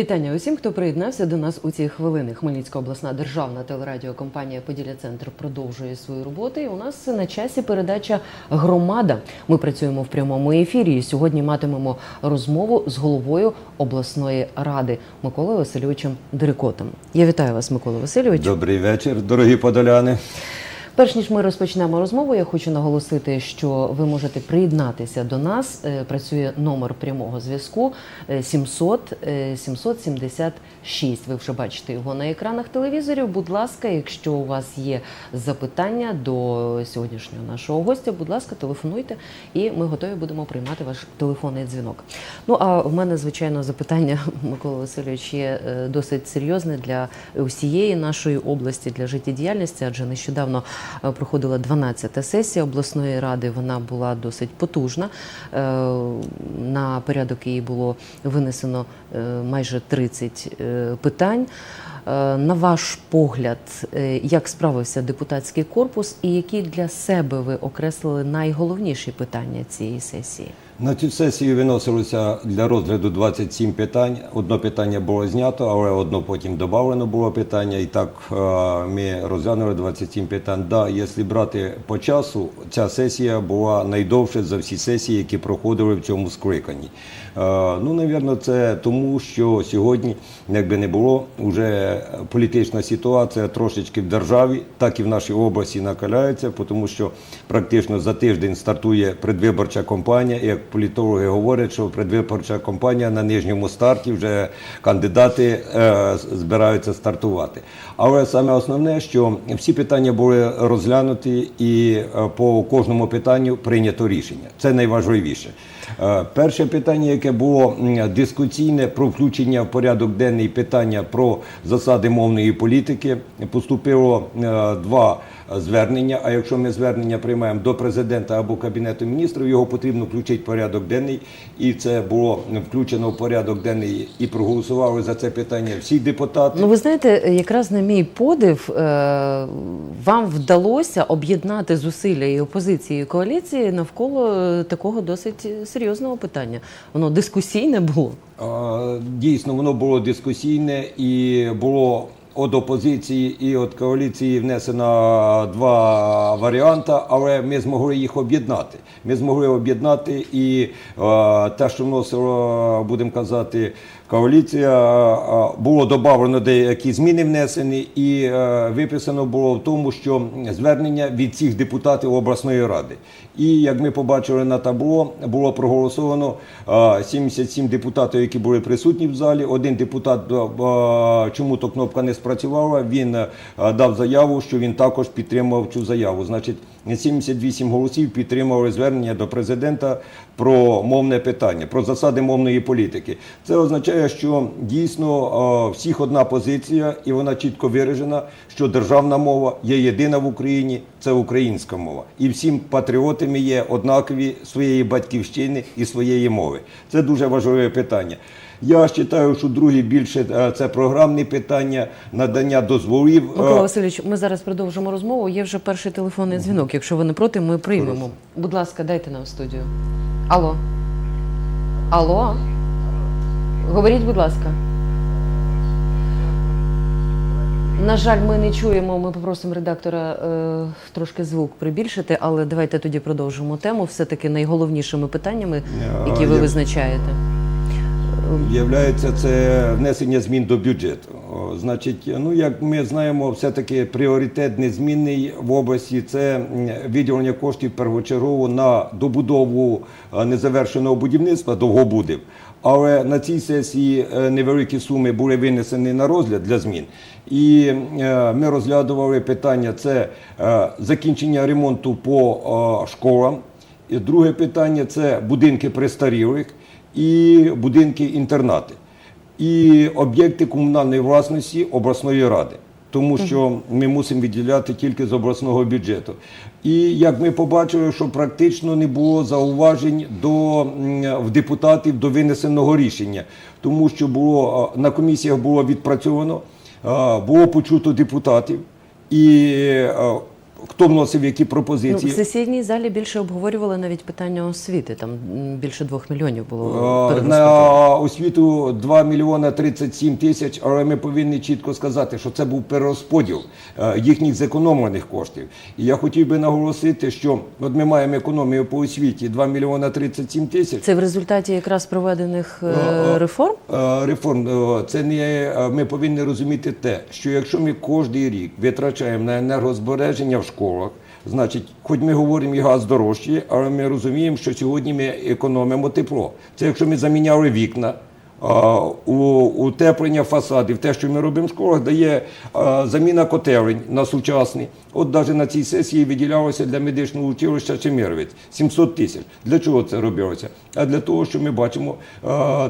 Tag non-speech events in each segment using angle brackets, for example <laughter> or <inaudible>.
Вітання усім, хто приєднався до нас у ці хвилини. Хмельницька обласна державна телерадіокомпанія Поділля Центр продовжує свою роботу. І у нас на часі передача Громада. Ми працюємо в прямому ефірі. І сьогодні матимемо розмову з головою обласної ради Миколою Васильовичем Дирикотом. Я вітаю вас, Микола Васильович. Добрий вечір, дорогі подоляни. Перш ніж ми розпочнемо розмову, я хочу наголосити, що ви можете приєднатися до нас. Е, Працює номер прямого зв'язку е, 700 е, 776. Ви вже бачите його на екранах телевізорів. Будь ласка, якщо у вас є запитання до сьогоднішнього нашого гостя, будь ласка, телефонуйте, і ми готові будемо приймати ваш телефонний дзвінок. Ну а в мене, звичайно, запитання, <laughs> Микола Васильович, є е, досить серйозне для усієї нашої області, для життєдіяльності, адже нещодавно е, проходила 12-та сесія обласної ради. Вона була досить потужна. Е, На порядок її було винесено е, майже 30 е, питань. Е, На ваш погляд, е, як справився депутатський корпус, і які для себе ви окреслили найголовніші питання цієї сесії? На цю сесію виносилося для розгляду 27 питань. Одне питання було знято, але одно потім додано було питання. І так е, ми розглянули 27 питань. Да, якщо брати по часу, ця сесія була найдовша за всі сесії, які проходили в цьому скликанні. Е, Ну, навірно, це тому, що сьогодні, якби не було, вже політична ситуація трошечки в державі, так і в нашій області накаляється, тому що практично за тиждень стартує предвиборча кампанія. Політологи говорять, що предвиборча кампанія на нижньому старті вже кандидати е, збираються стартувати. Але саме основне, що всі питання були розглянуті і е, по кожному питанню прийнято рішення. Це найважливіше. Е, Перше питання, яке було дискусійне про включення в порядок денний питання про засади мовної політики, поступило е, два звернення. А якщо ми звернення приймаємо до президента або кабінету міністрів, його потрібно включити в порядок денний. І це було включено в порядок денний і проголосували за це питання всі депутати. Ну, ви знаєте, якраз на мій подив, е, вам вдалося об'єднати зусилля і опозиції і коаліції навколо е, такого досить серйозного питання. Воно дискусійне було. Дійсно, воно було дискусійне і було від опозиції і від коаліції внесено два варіанти, але ми змогли їх об'єднати. Ми змогли об'єднати і е, те, що вносило, будемо казати, коаліція, е, було додано деякі зміни внесені, і е, виписано було в тому, що звернення від всіх депутатів обласної ради. І як ми побачили на табло, було проголосовано е, 77 депутатів, які були присутні в залі. Один депутат е, чому то кнопка не спрацювала. Він е, дав заяву, що він також підтримав цю заяву. Значить, 78 голосів підтримали звернення до президента про мовне питання, про засади мовної політики. Це означає, що дійсно е, всіх одна позиція, і вона чітко виражена, що державна мова є єдина в Україні, це українська мова. І всім патріотами є однакові своєї батьківщини і своєї мови. Це дуже важливе питання. Я вважаю, що друге більше е, це програмні питання, надання дозволів. е, Микола Васильович, ми зараз продовжимо розмову. Є вже перший телефонний дзвінок. Якщо ви не проти, ми приймемо. Будь ласка, дайте нам студію. Алло. Алло. Говоріть, будь ласка. На жаль, ми не чуємо. Ми попросимо редактора е, трошки звук прибільшити, але давайте тоді продовжимо тему. Все-таки найголовнішими питаннями, які ви визначаєте. Являється це внесення змін до бюджету. Значить, ну як ми знаємо, все-таки пріоритет незмінний в області це виділення коштів першочергово на добудову е, незавершеного будівництва довгобудів. Але на цій сесії е, невеликі суми були винесені на розгляд для змін. І е, ми розглядували питання: це закінчення ремонту по школам. І друге питання це будинки престарілих і будинки-інтернати, і об'єкти комунальної власності обласної ради. Тому що ми мусимо відділяти тільки з обласного бюджету. І як ми побачили, що практично не було зауважень до в депутатів до винесеного рішення, тому що було на комісіях було відпрацьовано, було почуто депутатів, і хто вносив які Ну, пропозиції. в сесійній залі більше обговорювали навіть питання освіти. Там більше двох мільйонів було Е. На освіту 2 мільйона 37 тисяч, але ми повинні чітко сказати, що це був перерозподіл е, їхніх зекономлених коштів. І я хотів би наголосити, що от ми маємо економію по освіті 2 мільйона 37 тисяч. Це в результаті якраз проведених е, реформ. Реформ це не ми повинні розуміти те, що якщо ми кожен рік витрачаємо на енергозбереження в школах, значить, хоч ми говоримо і газ дорожчий, але ми розуміємо, що сьогодні ми економимо тепло. Це якщо ми заміняли вікна. У утеплення фасадів, те, що ми робимо в школах, дає заміна котелень на сучасні. От навіть на цій сесії виділялося для медичного училища Чемеровець 700 тисяч. Для чого це робилося? А для того, що ми бачимо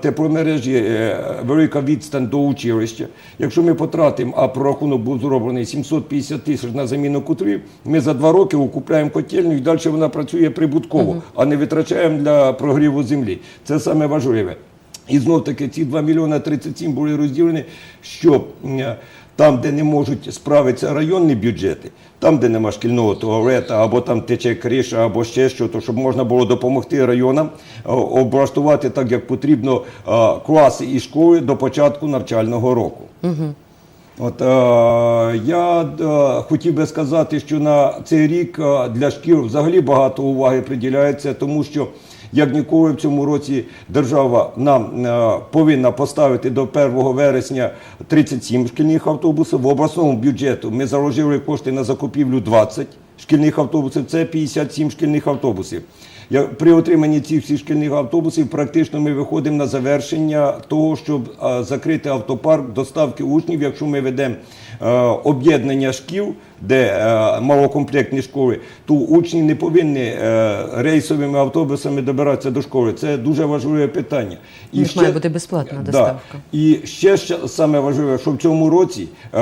тепломережі, е, велика відстань до училища. Якщо ми потратимо, а прорахунок був зроблений 750 тисяч на заміну котлів, ми за два роки окупляємо котельню і далі вона працює прибутково, а не витрачаємо для прогріву землі. Це саме важливе. І знов таки ці 2 мільйони 37 були розділені, щоб там, де не можуть справитися районні бюджети, там, де нема шкільного туалета, або там тече криша, або ще що, то щоб можна було допомогти районам облаштувати так, як потрібно класи і школи до початку навчального року. От е, я е, хотів би сказати, що на цей рік е, для шкіл взагалі багато уваги приділяється, тому що як ніколи в цьому році держава нам е, повинна поставити до 1 вересня 37 шкільних автобусів. В обласному бюджету ми заложили кошти на закупівлю 20 шкільних автобусів. Це 57 шкільних автобусів. При отриманні цих всіх шкільних автобусів практично ми виходимо на завершення того, щоб а, закрити автопарк доставки учнів, якщо ми ведемо е, об'єднання шкіл, де е, малокомплектні школи, то учні не повинні е, рейсовими автобусами добиратися до школи. Це дуже важливе питання. У них має бути безплатна Да. доставка. І ще ще саме важливе, що в цьому році е,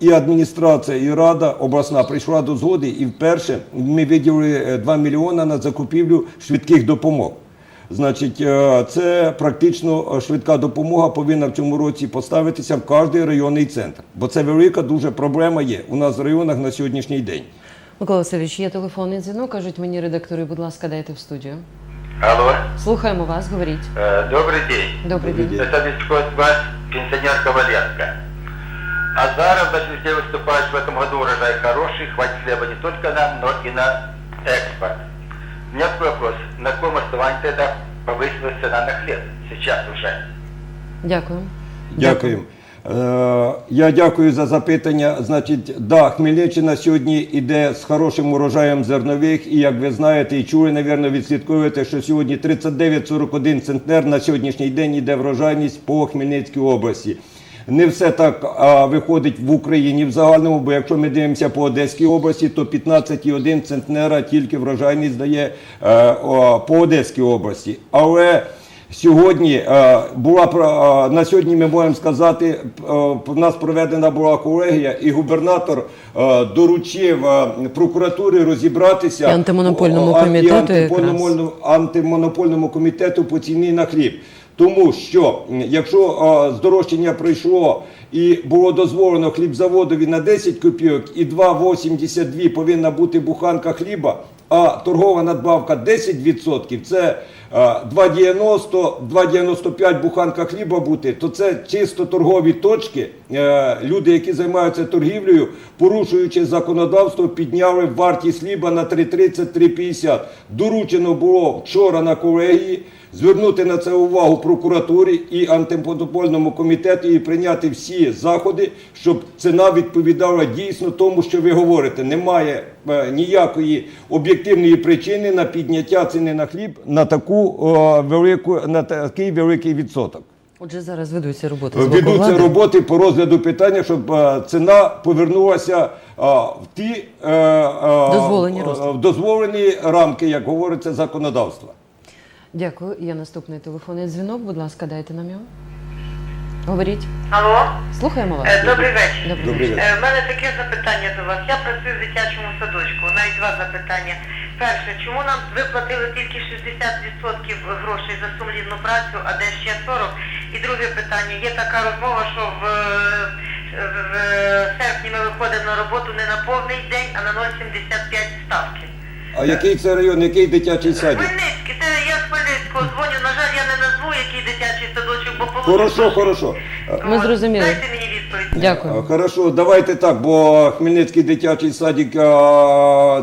і адміністрація, і рада обласна прийшла до згоди, і вперше ми виділили е, 2 мільйони на закупівлю швидких допомог. Значить, е, це практично е, швидка допомога повинна в цьому році поставитися в кожний районний центр, бо це велика дуже проблема є у нас в районах на сьогоднішній день. Микола Васильович, є телефонний дзвінок. Кажуть мені редактори, будь ласка, дайте в студію. Алло, Слухаємо вас, говоріть. э, добрый день. Добрий день. день. Это беспокоит вас пенсионер Коваленко. Азаров начал везде выступать в этом году урожай хороший, хватит хлеба не только нам, но и на экспорт. У меня такой вопрос. На каком основании тогда повысилась цена на хлеб сейчас уже? Дякую. Дякую. Е, Я дякую за запитання. Значить, да, Хмельниччина сьогодні йде з хорошим урожаєм зернових, і як ви знаєте і чули, напевно, відслідковуєте, що сьогодні 39,41 центнер на сьогоднішній день йде врожайність по Хмельницькій області. Не все так а, виходить в Україні в загальному, бо якщо ми дивимося по Одеській області, то 15,1 центнера тільки врожайність дає е, о, по Одеській області. Але Сьогодні е, була е, на сьогодні. Ми можемо сказати, е, в нас проведена була колегія, і губернатор е, доручив е, прокуратурі розібратися І антимонопольному комітету антимонопольному, антимонопольному комітету по ціні на хліб. Тому що якщо здорожчання прийшло і було дозволено хлібзаводові на 10 копійок і 2,82 повинна бути буханка хліба, а торгова надбавка 10%, це е, 2,90, 2,95 буханка хліба бути, то це чисто торгові точки. Е, Люди, які займаються торгівлею, порушуючи законодавство, підняли вартість хліба на 3,30-3,50. Доручено було вчора на колегії звернути на це увагу прокуратурі і антимонопольному комітету і прийняти всі заходи, щоб ціна відповідала дійсно тому, що ви говорите. Немає е, ніякої об'єктивної причини на підняття ціни на хліб на таку о, велику на такий великий відсоток. Отже, зараз ведуться роботи з боку Ведуться влади. роботи по розгляду питання, щоб е, ціна повернулася е, в ті е, е, Дозволені е, в дозволені рамки, як говориться, законодавства. Дякую. Є наступний телефонний дзвінок. Будь ласка, дайте нам його. Говоріть. Алло, Слухаємо вас. Е, добрий вечір. Добрий вечір. Е, У мене таке запитання до вас. Я працюю в дитячому садочку. Навіть два запитання. Перше, чому нам виплатили тільки 60% грошей за сумлінну працю, а де ще 40? І друге питання. Є така розмова, що в в в серпні ми виходимо на роботу не на повний день, а на 0,75 ставки. А який це район, який дитячий садик? Хмельницький, це я з Хмельницького дзвоню. На жаль, я не назву, який дитячий садочок, бо. Хорошо, хорошо. Ми зрозуміли. Дайте мені. Дякую. Хорошо, давайте так, бо Хмельницький дитячий садик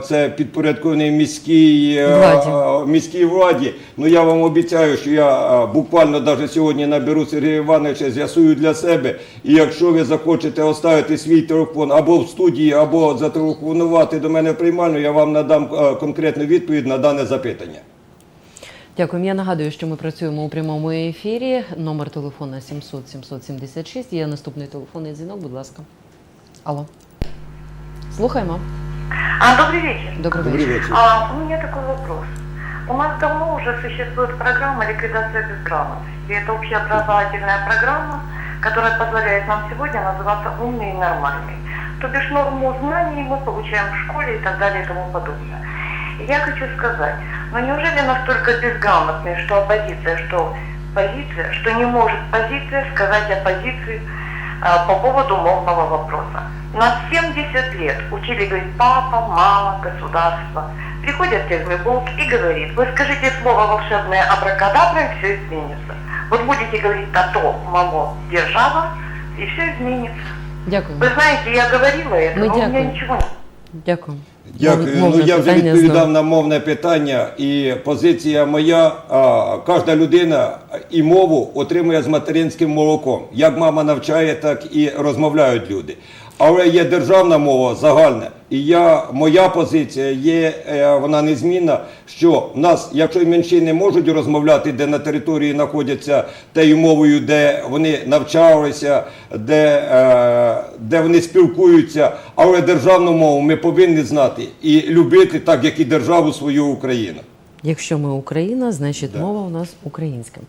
це підпорядкований міській Владі. міській владі. Ну я вам обіцяю, що я буквально навіть сьогодні наберу Сергія Івановича, з'ясую для себе. І якщо ви захочете оставити свій телефон або в студії, або зателефонувати до мене в приймальну, я вам надам конкретну відповідь на дане запитання. Дякую. Я нагадую, що ми працюємо у прямому ефірі. Номер телефона 700 776. Є наступний телефонний дзвінок, будь ласка. Алло. Слухаємо. А, добрый вечер. Добрий Добрий вечір. вечір. А, у меня такой вопрос. У нас давно уже существует программа ликвидации безграмотности. Это общеобразовательная программа, которая позволяет нам сегодня называться умные и нормальные. То бишь норму знаний мы получаем в школе и так далее и тому подобное. Я хочу сказать, но неужели настолько безграмотные, что оппозиция, что позиция, что не может позиция сказать оппозиции а, по поводу мовного вопроса. Нас 70 лет учили говорить папа, мама, государство. Приходит Тезмеболк и говорит, вы скажите слово волшебное абракадабра и все изменится. Вот будете говорить тато, мамо, держава, и все изменится. Дякую. Вы знаете, я говорила это, Мы но у меня ничего нет. Дякую. Мов- Ну я вже відповідав на мовне питання, і позиція моя. А, кожна людина і мову отримує з материнським молоком. Як мама навчає, так і розмовляють люди. Але є державна мова загальна. І я, моя позиція є, е, вона незмінна, що в нас, якщо меншини можуть розмовляти, де на території знаходяться тією мовою, де вони навчалися, де, е, де вони спілкуються, але державну мову ми повинні знати і любити так, як і державу свою Україну. Якщо ми Україна, значить Да. мова у нас українська.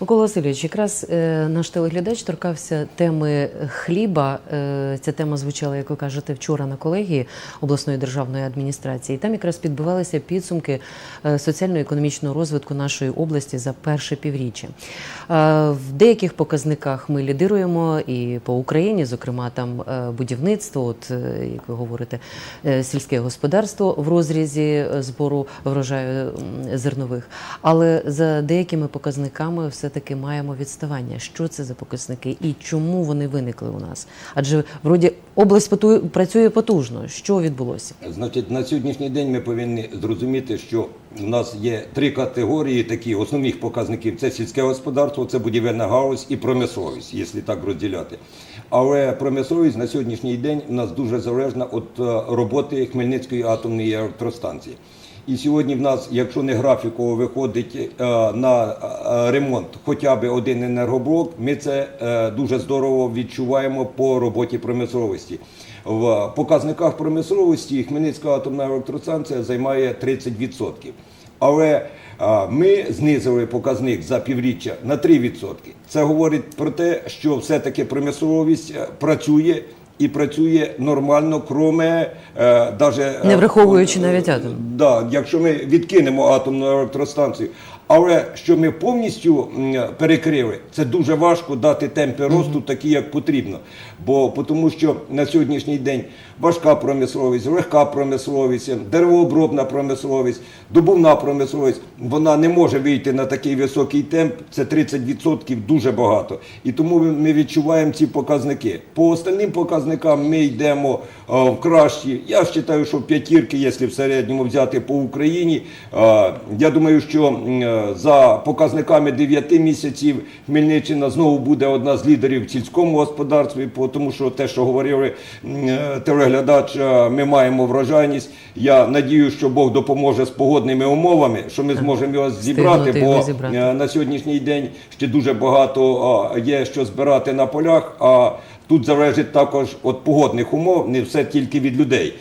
Микола Васильович, якраз е, наш телеглядач торкався теми хліба. Е, ця тема звучала, як ви кажете, вчора на колегії обласної державної адміністрації. І там якраз підбивалися підсумки е, соціально-економічного розвитку нашої області за перше півріччя. Е, в деяких показниках ми лідируємо і по Україні, зокрема там е, будівництво, от е, як ви говорите, сільське господарство в розрізі збору врожаю зернових. Але за деякими показниками все-таки маємо відставання. Що це за показники і чому вони виникли у нас? Адже вроді область працює потужно. Що відбулося? Значить, на сьогоднішній день ми повинні зрозуміти, що у нас є три категорії такі основних показників: це сільське господарство, це будівельна галузь і промисловість, якщо так розділяти. Але промисловість на сьогоднішній день у нас дуже залежна від е, роботи Хмельницької атомної електростанції. І сьогодні в нас, якщо не графіково виходить е, на е, ремонт хоча б один енергоблок, ми це е, дуже здорово відчуваємо по роботі промисловості. В показниках промисловості Хмельницька атомна електростанція займає 30%. Але ми знизили показник за півріччя на 3%. Це говорить про те, що все-таки промисловість працює і працює нормально, кроме е, даже, Не е, враховуючи е, навіть атом. Да, якщо ми відкинемо атомну електростанцію. Але що ми повністю перекрили, це дуже важко дати темпи росту такі, як потрібно. Бо тому що на сьогоднішній день важка промисловість, легка промисловість, деревообробна промисловість, добувна промисловість, вона не може вийти на такий високий темп. Це 30% дуже багато. І тому ми- відчуваємо ці показники. По остальним показникам ми йдемо в кращі. Я вважаю, що п'ятірки, якщо в середньому взяти по Україні, я думаю, що е, за показниками 9 місяців Хмельниччина знову буде одна з лідерів в сільському господарстві, по- тому що те, що говорили е, телеглядач, е, ми маємо врожайність. Я надію, що Бог допоможе з погодними умовами, що ми зможемо його зібрати, бо зібрати. е, на сьогоднішній день ще дуже багато є що збирати на полях. А тут залежить також від погодних умов, не все тільки від людей.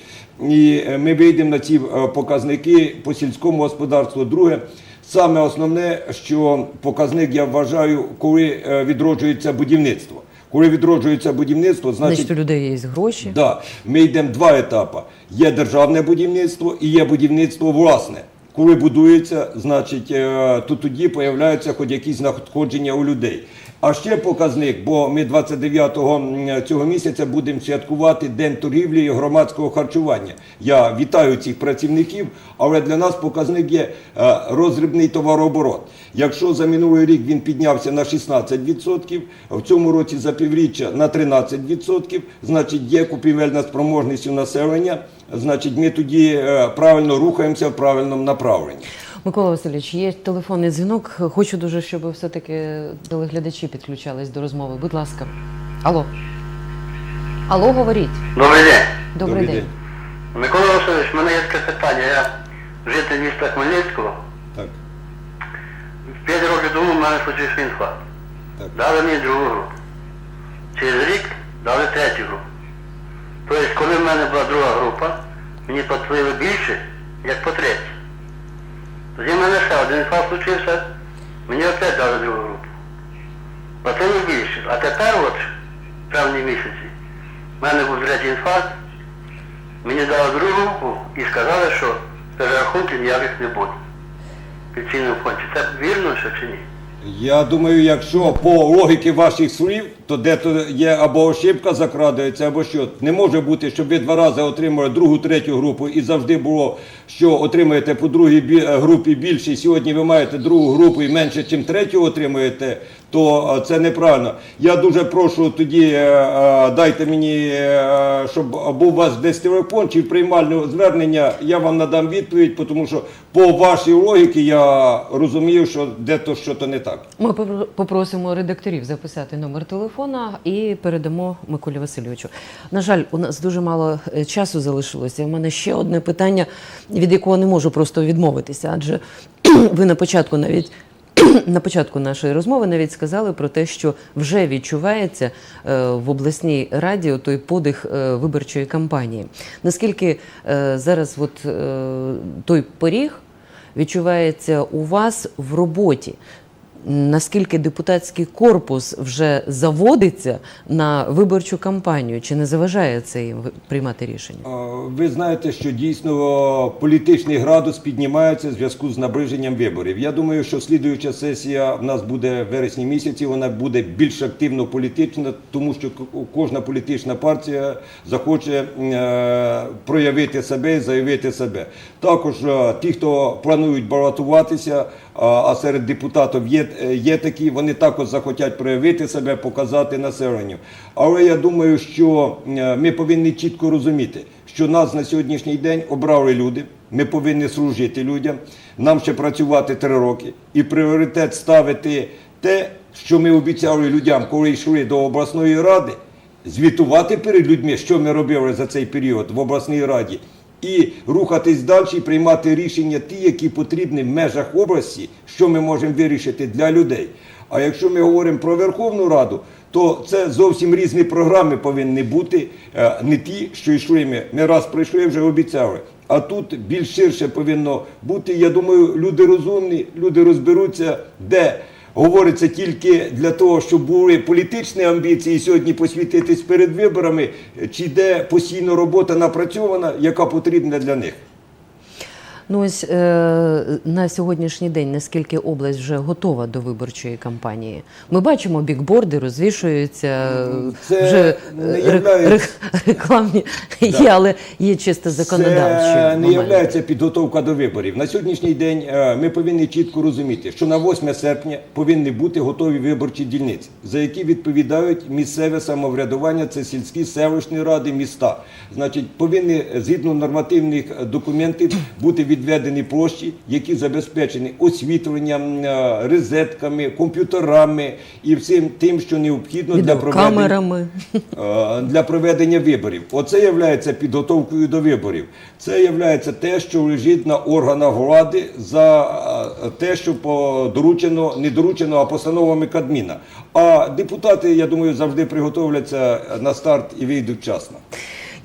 І ми вийдемо на ці показники по сільському господарству. Друге, саме основне, що показник я вважаю, коли відроджується будівництво. Коли відроджується будівництво, Значить, значить у людей є гроші. Да, ми йдемо два етапи. Є державне будівництво і є будівництво власне. Коли будується, значить, е, то тоді появляються хоч якісь надходження у людей. А ще показник, бо ми 29-го цього місяця будемо святкувати День торгівлі і громадського харчування. Я вітаю цих працівників, але для нас показник є е, розрібний товарооборот. Якщо за минулий рік він піднявся на 16%, в цьому році за півріччя на 13%, значить є купівельна спроможність у населення, значить ми тоді е, правильно рухаємося в правильному направленні. Микола Васильович, є телефонний дзвінок. Хочу дуже, щоб все-таки телеглядачі підключались до розмови. Будь ласка. Алло. Алло, говоріть. Добрий день. Добрий, день. Микола Васильович, в мене є таке питання. Я житель міста Хмельницького. Так, П'ять років тому в мене случився інфаркт. так. Дали мені другу групу. Через рік дали третю групу. Тобто, коли в мене була друга група, мені платили більше, як по третій. В мене ще один інфаркт случився, мені опять дали другу групу. Платили більше. А тепер от, в травні місяці, в мене був третій інфаркт, мені дали другу групу і сказали, що перерахунків ніяких не буде. Пенсійному фонді. Це вірно що чи ні? Я думаю, якщо по логіки ваших слів, то де-то є або ошибка закрадується, або що. Не може бути, щоб ви два рази отримали другу, третю групу і завжди було, що отримуєте по другій е, групі більше. і Сьогодні ви маєте другу групу і менше, ніж третю отримуєте, то е, це неправильно. Я дуже прошу тоді е, дайте мені, щоб був у вас десь телефон чи приймальне звернення, я вам надам відповідь, тому що по вашій логіці я розумію, що де-то що то не так. Ми попросимо редакторів записати номер телефона і передамо Миколі Васильовичу. На жаль, у нас дуже мало е, часу залишилося. У мене ще одне питання, від якого не можу просто відмовитися, адже <clears throat> ви на початку навіть. <clears throat> На початку нашої розмови навіть сказали про те, що вже відчувається е, в обласній раді той подих е, виборчої кампанії. Наскільки зараз от, той поріг відчувається у вас в роботі? Наскільки депутатський корпус вже заводиться на виборчу кампанію? Чи не заважає це їм приймати рішення? Ви знаєте, що дійсно політичний градус піднімається в зв'язку з наближенням виборів. Я думаю, що слідуюча сесія в нас буде в вересні місяці. Вона буде більш активно політична, тому що кожна політична партія захоче е, проявити себе, і заявити себе. Також е, ті, хто планують балотуватися, а- серед депутатів є, е, є такі, вони також захотять проявити себе, показати населенню. Але я думаю, що е, ми повинні чітко розуміти, що нас на сьогоднішній день обрали люди. Ми повинні служити людям. Нам ще працювати три роки. І пріоритет ставити те, що ми обіцяли людям, коли йшли до обласної ради, звітувати перед людьми, що ми робили за цей період в обласній раді, і рухатись далі, і приймати рішення ті, які потрібні в межах області, що ми можемо вирішити для людей. А якщо ми говоримо про Верховну Раду, то це зовсім різні програми повинні бути, е, не ті, що йшли ми. Ми раз прийшли, вже обіцяли. А тут більш ширше повинно бути. Я думаю, люди розумні, люди розберуться, де говориться тільки для того, щоб були політичні амбіції сьогодні посвітитись перед виборами, чи йде постійно робота напрацьована, яка потрібна для них. Ну ось е, на сьогоднішній день наскільки область вже готова до виборчої кампанії? Ми бачимо бікборди, розвішуються Це вже не е, являється- рек- рекламні є, але є чисто законодавчі. Це не є підготовка до виборів. На сьогоднішній день е, ми повинні чітко розуміти, що на 8 серпня повинні бути готові виборчі дільниці, за які відповідають місцеве самоврядування, це сільські селищні ради, міста. Значить, повинні згідно нормативних документів бути відведені площі, які забезпечені освітленням, е, розетками, комп'ютерами і всім тим, що необхідно для проведення е, для проведення виборів. Оце є підготовкою до виборів. Це є те, що лежить на органах влади за е, те, що доручено, не доручено, а постановами Кадміна. А депутати, я думаю, завжди приготовляться на старт і вийдуть вчасно.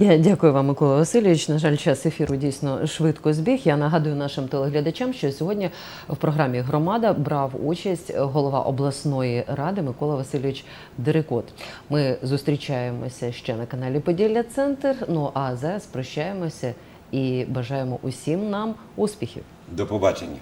Я дякую вам, Микола Васильович. На жаль, час ефіру дійсно швидко збіг. Я нагадую нашим телеглядачам, що сьогодні в програмі Громада брав участь голова обласної ради Микола Васильович Дерекот. Ми зустрічаємося ще на каналі Поділля Центр. Ну а зараз прощаємося і бажаємо усім нам успіхів. До побачення.